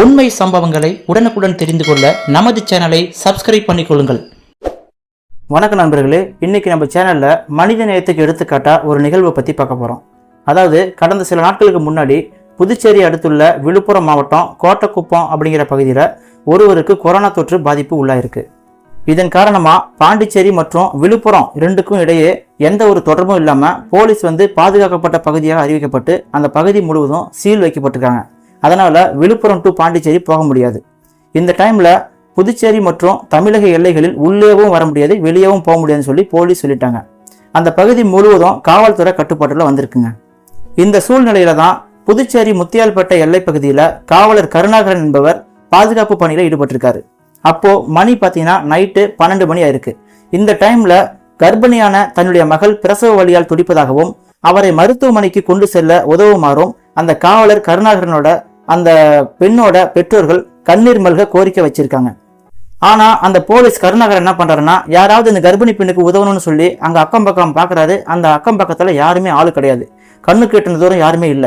உண்மை சம்பவங்களை உடனுக்குடன் தெரிந்து கொள்ள நமது சேனலை சப்ஸ்கிரைப் பண்ணிக்கொள்ளுங்கள் வணக்கம் நண்பர்களே இன்னைக்கு நம்ம சேனலில் மனித நேயத்துக்கு எடுத்துக்காட்டா ஒரு நிகழ்வை பற்றி பார்க்க போகிறோம் அதாவது கடந்த சில நாட்களுக்கு முன்னாடி புதுச்சேரி அடுத்துள்ள விழுப்புரம் மாவட்டம் கோட்டக்குப்பம் அப்படிங்கிற பகுதியில் ஒருவருக்கு கொரோனா தொற்று பாதிப்பு உள்ளாயிருக்கு. இதன் காரணமாக பாண்டிச்சேரி மற்றும் விழுப்புரம் இரண்டுக்கும் இடையே எந்த ஒரு தொடர்பும் இல்லாமல் போலீஸ் வந்து பாதுகாக்கப்பட்ட பகுதியாக அறிவிக்கப்பட்டு அந்த பகுதி முழுவதும் சீல் வைக்கப்பட்டிருக்காங்க. அதனால் விழுப்புரம் டு பாண்டிச்சேரி போக முடியாது. இந்த டைமில் புதுச்சேரி மற்றும் தமிழக எல்லைகளில் உள்ளேவும் வர முடியாது வெளியேவும் போக முடியாதுன்னு சொல்லி போலீஸ் சொல்லிட்டாங்க. அந்த பகுதி முழுவதும் காவல்துறை கட்டுப்பாட்டில் வந்திருக்குங்க. இந்த சூழ்நிலையில தான் புதுச்சேரி முத்தியால்பேட்டை எல்லை பகுதியில் காவலர் கருணாகரன் என்பவர் பாதுகாப்பு பணியில் ஈடுபட்டிருக்காரு. அப்போ மணி பார்த்தீங்கன்னா நைட்டு பன்னெண்டு மணி ஆயிருக்கு. இந்த டைம்ல கர்ப்பிணியான தன்னுடைய மகள் பிரசவ வழியால் துடிப்பதாகவும் அவரை மருத்துவமனைக்கு கொண்டு செல்ல உதவுமாறும் அந்த காவலர் கருணாகரனோட அந்த பெண்ணோட பெற்றோர்கள் கண்ணீர் மல்க கோரிக்கை வச்சிருக்காங்க. ஆனா அந்த போலீஸ் கருணாகரன் என்ன பண்றாருன்னா யாராவது இந்த கர்ப்பிணி பெண்ணுக்கு உதவணும்னு சொல்லி அங்க அக்கம் பக்கம் பாக்குறாரு. அந்த அக்கம் பக்கத்துல யாருமே ஆள் கிடையாது. கண்ணு கேட்டின தூரம் யாருமே இல்ல.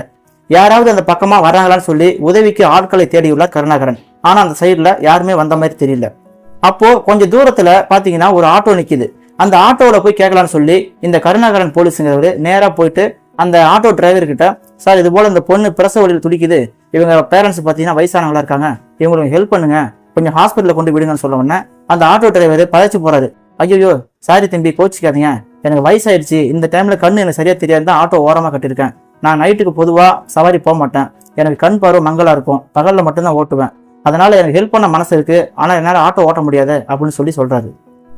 யாராவது அந்த பக்கமா வராங்களான்னு சொல்லி உதவிக்கு ஆட்களை தேடியுள்ளார் கருணாகரன். ஆனா அந்த சைடுல யாருமே வந்த மாதிரி தெரியல. அப்போ கொஞ்சம் தூரத்துல பாத்தீங்கன்னா ஒரு ஆட்டோ நிக்குது. அந்த ஆட்டோவில் போய் கேட்கலான்னு சொல்லி இந்த கருணாகரன் போலீஸுங்கிறவர் நேராக போயிட்டு அந்த ஆட்டோ டிரைவர்கிட்ட சார் இது போல இந்த பொண்ணு பிரசவ வழியில் துடிக்குது. இவங்க பேரண்ட்ஸ் பார்த்தீங்கன்னா வயசானவங்களா இருக்காங்க. இவங்களுக்கு ஹெல்ப் பண்ணுங்க. கொஞ்சம் ஹாஸ்பிட்டலில் கொண்டு விடுங்கன்னு சொல்ல உடனே அந்த ஆட்டோ டிரைவர் பதச்சு போறாரு. ஐயோ சாரி தம்பி கோச்சிக்காதீங்க. எனக்கு வயசாயிடுச்சு. இந்த டைம்ல கண்ணு எனக்கு சரியா தெரியாது தான் ஆட்டோ ஓரமா கட்டியிருக்கேன். நான் நைட்டுக்கு பொதுவா சவாரி போக மாட்டேன். எனக்கு கண் பார்வை மங்களா இருக்கும். பகல்ல மட்டும்தான் ஓட்டுவேன். அதனால எனக்கு ஹெல்ப் பண்ண மனசு இருக்கு. ஆனா என்னால ஆட்டோ ஓட்ட முடியாது அப்படின்னு சொல்லி சொல்றாரு.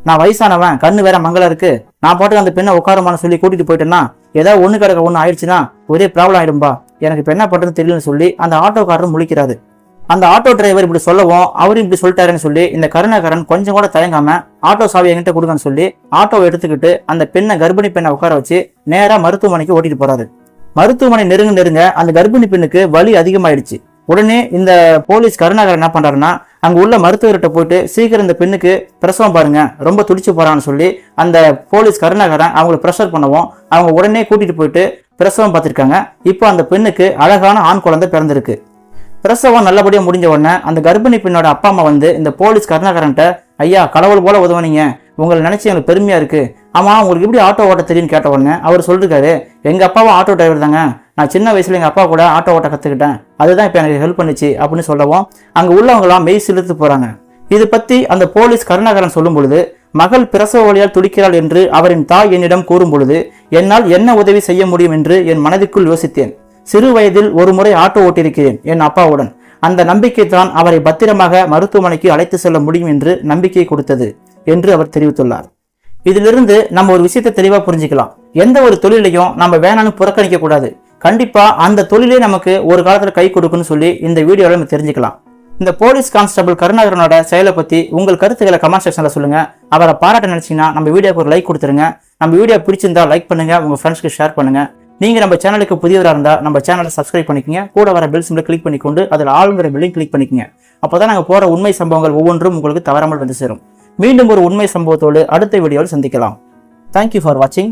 நான் வயசானவன். கண்ணு வேற மங்களா இருக்கு. நான் பாட்டுக்கு அந்த பெண்ணை உட்காரமான சொல்லி கூட்டிட்டு போயிட்டேன்னா ஏதாவது ஒன்று கிடக்க ஒன்று ஆயிடுச்சுன்னா ஒரே ப்ராப்ளம் ஆயிடும்பா. எனக்கு இப்போ என்ன பண்ணுறதுன்னு தெரியலன்னு சொல்லி அந்த ஆட்டோக்காரர் முழிக்கிறாரு. அந்த ஆட்டோ டிரைவர் இப்படி சொல்லவும் அவரும் இப்படி சொல்லிட்டாருன்னு சொல்லி இந்த கருணாகரன் கொஞ்சம் கூட தயங்காம ஆட்டோ சாவி என்கிட்ட கொடுங்கன்னு சொல்லி ஆட்டோவை எடுத்துக்கிட்டு அந்த பெண்ணை கர்ப்பிணி பெண்ணை உட்கார வச்சு நேராக மருத்துவமனைக்கு ஓட்டிட்டு போறாரு. மருத்துவமனை நெருங்க நெருங்க அந்த கர்ப்பிணி பெண்ணுக்கு வலி அதிகமாயிடுச்சு. உடனே இந்த போலீஸ் கருணாகரன் என்ன பண்றாருன்னா அங்கே உள்ள மருத்துவர்கிட்ட போயிட்டு சீக்கிரம் இந்த பெண்ணுக்கு பிரசவம் பாருங்க ரொம்ப துடிச்சு போகிறான்னு சொல்லி அந்த போலீஸ் கருணாகரன் அவங்களை ப்ரெஷர் பண்ணவும் அவங்க உடனே கூட்டிகிட்டு போயிட்டு பிரசவம் பார்த்துருக்காங்க. இப்போ அந்த பெண்ணுக்கு அழகான ஆண் குழந்தை பிறந்திருக்கு. பிரசவம் நல்லபடியாக முடிஞ்ச உடனே அந்த கர்ப்பிணி பெண்ணோட அப்பா அம்மா வந்து இந்த போலீஸ் கருணாகரன்ட்ட ஐயா கடவுள் போல உதவுனீங்க. உங்களை நினச்சி எனக்கு பெருமையாக இருக்குது ஆமாம் உங்களுக்கு எப்படி ஆட்டோ ஓட்ட தெரியும்னு கேட்ட உடனே அவர் சொல்லிருக்காரு எங்கள் அப்பாவும் ஆட்டோ டிரைவர் தாங்க. நான் சின்ன வயசுல எங்கள் அப்பா கூட ஆட்டோ ஓட்ட கற்றுக்கிட்டேன் அதுதான் இப்போ எனக்கு ஹெல்ப் பண்ணுச்சு அப்படின்னு சொல்லவும் அங்கே உள்ளவங்களாம் மெய் சிலுத்து போகிறாங்க இது பற்றி அந்த போலீஸ் கருணாகரன் சொல்லும் பொழுது மகள் பிரசவ வழியால் துடிக்கிறாள் என்று அவரின் தாய் என்னிடம் கூறும் பொழுது என்னால் என்ன உதவி செய்ய முடியும் என்று என் மனதிற்குள் யோசித்தேன். சிறு வயதில் ஒரு முறை ஆட்டோ ஓட்டியிருக்கிறேன் என் அப்பாவுடன். அந்த நம்பிக்கை தான் அவரை பத்திரமாக மருத்துவமனைக்கு அழைத்து செல்ல முடியும் என்று நம்பிக்கை கொடுத்தது என்று அவர் தெரிவித்துள்ளார். இதிலிருந்து நம்ம ஒரு விஷயத்தை தெளிவாக புரிஞ்சுக்கலாம். எந்த ஒரு தொழிலையும் நம்ம வேணாலும் புறக்கணிக்க கூடாது. கண்டிப்பாக அந்த தொழிலே நமக்கு ஒரு காலத்தில் கை கொடுக்குன்னு சொல்லி இந்த வீடியோவில் நம்ம தெரிஞ்சுக்கலாம். இந்த போலீஸ் கான்ஸ்டபிள் கருணாகரனோட செயலை பற்றி உங்கள் கருத்துக்களை கமெண்ட் செக்ஷனில் சொல்லுங்கள் அவரை பாராட்ட நினச்சிங்கன்னா நம்ம வீடியோக்கு ஒரு லைக் கொடுத்துருங்க. நம்ம வீடியோ பிடிச்சிருந்தா லைக் பண்ணுங்க. உங்கள் ஃப்ரெண்ட்ஸ்க்கு ஷேர் பண்ணுங்கள் நீங்கள் நம்ம சேனலுக்கு புதியவராக இருந்தால் நம்ம சேனலை சப்ஸ்கிரைப் பண்ணிக்கங்க. கூட வர பெல் சிம்பிளை கிளிக் பண்ணிக்கொண்டு அதில் ஆளுங்கிற பில்லையும் கிளிக் பண்ணிக்கங்க. அப்பதான் நாங்கள் போகிற உண்மை சம்பவங்கள் ஒவ்வொன்றும் உங்களுக்கு தவறாமல் வந்து சேரும். மீண்டும் ஒரு உண்மை சம்பவத்தோடு அடுத்த வீடியோவில் சந்திக்கலாம். தேங்க்யூ ஃபார் வாட்சிங்